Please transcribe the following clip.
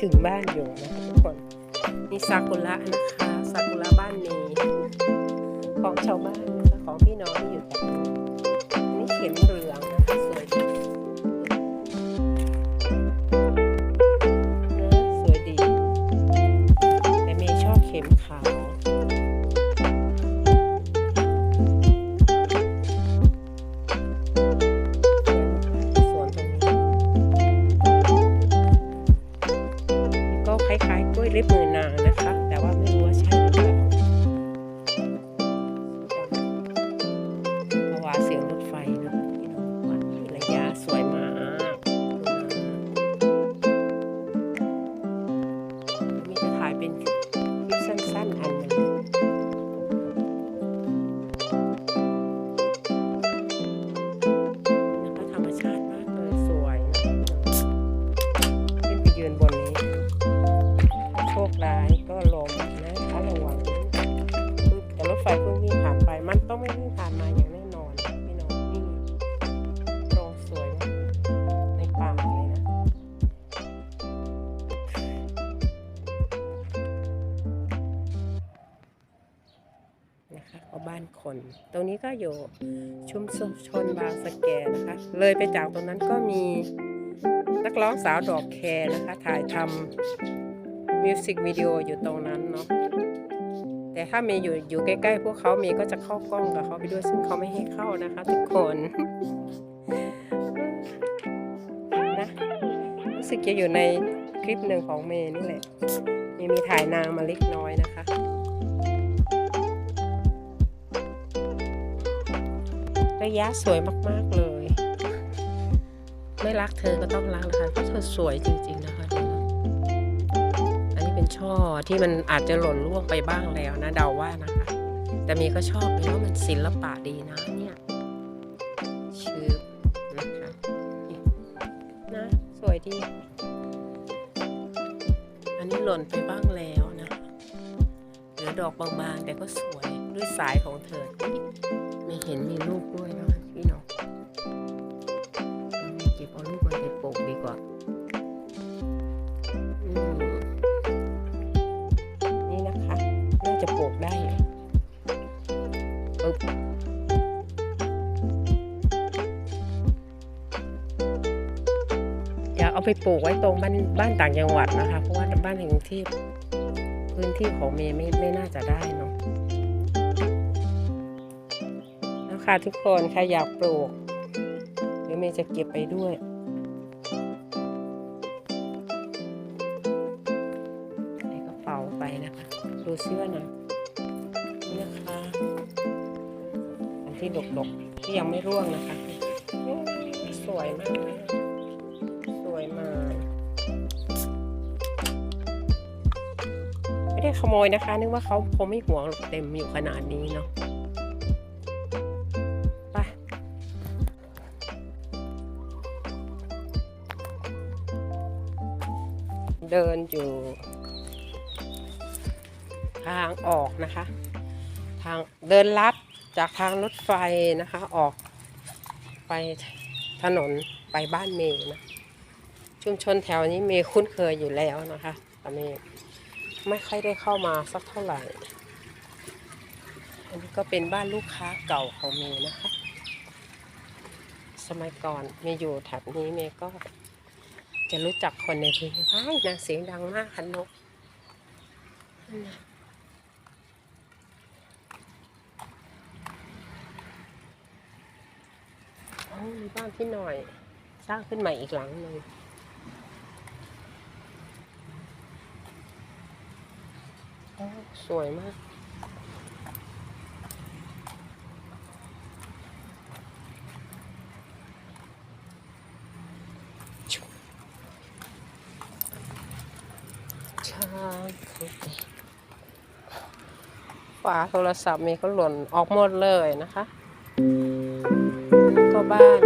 ถึงบ้านอยู่นะทุกคนนี่ซากุระนะคะซากุระบ้านเมของชาวบ้านนะคะของพี่น้องที่อยู่นี่เข็มเห ล้ายๆกล้วยเล็บมือนางนะคะ น ตรงนี้ก็อยู่ชุมชนบางสะแกนะคะ เลยไปจากตรงนั้นก็มีนักร้องสาวดอกแคร์นะคะ ถ่ายทำมิวสิกวิดีโออยู่ตรงนั้นเนาะแต่ถ้าเมย์อยู่อยู่ใกล้ๆ พวกเขาเมย์ก็จะเข้ากล้องกับเขาไปด้วยซึ่งเขาไม่ให้เข้านะคะ ทุกคนนะรู้สึกจะอยู่ในคลิปหนึ่งของเมย์นี่แหละเมย์มีถ่ายนางมาเล็กน้อยนะคะ ระยะสวยมากๆเลย ไม่รักเธอก็ต้องรักนะคะเพราะเธอสวยจริง ๆนะคะดูนอันนี้เป็นช่อที่มันอาจจะหล่นร่วงไปบ้างแล้วนะเดาว่านะคะ แต่เมีก็ชอบเลยว่ามันศิลปะดีนะเนี่ยชื่อนะคะนะสวยดี อันนี้หล่นไปบ้างแล้วนะเหลือดอกบางๆแต่ก็สวยด้วยสายของเธอ ไม่เห็นมีลูกด้วยนะพี่น้องเอาเก็บเอาลูกมันไปปลูกดีกว่าอืมนี่นะคะ น่าจะปลูกได้อยู่ปึ๊บอยากเอาไปปลูกไว้ตรงบ้านบ้านต่างจังหวัดนะคะ เพราะว่าบ้านในกรุงเทพพื้นที่ของเมย์ไม่ไม่น่าจะได้เนาะ ค่ะทุกคนใครอยากปลูกเดี๋ยวเมย์จะเก็บไปด้วยใส่กระเป๋าไปนะคะดูเสื้อหน่อยนี่นะคะอันที่ดกๆที่ยังไม่ร่วงนะคะ สวยมาก สวยมาก ไม่ได้ขโมยนะคะ นึกว่าเขาคงไม่หวงหรอกเต็มอยู่ขนาดนี้เนาะ เดินอยู่ ทางออกนะคะ ทางเดินลัดจากทางรถไฟนะคะออกไปถนนไปบ้านเมย์นะชุมชนแถวนี้เมย์คุ้นเคยอยู่แล้วนะคะแต่เมย์ไม่ค่อยได้เข้ามาสักเท่าไหร่อันนี้ก็เป็นบ้านลูกค้าเก่าของเมย์นะคะ สมัยก่อนเมย์อยู่แถบนี้เมย์ก็ จะรู้จักคนในพื้นที่ว้ายนางเสียงดังมากคันนกโอ้มีบ้านพี่หน่อย สร้างขึ้นใหม่อีกหลังหนึ่งสวยมาก ฝาโทรศัพท์มีก็หล่นออกหมดเลยนะคะ ก็บ้าน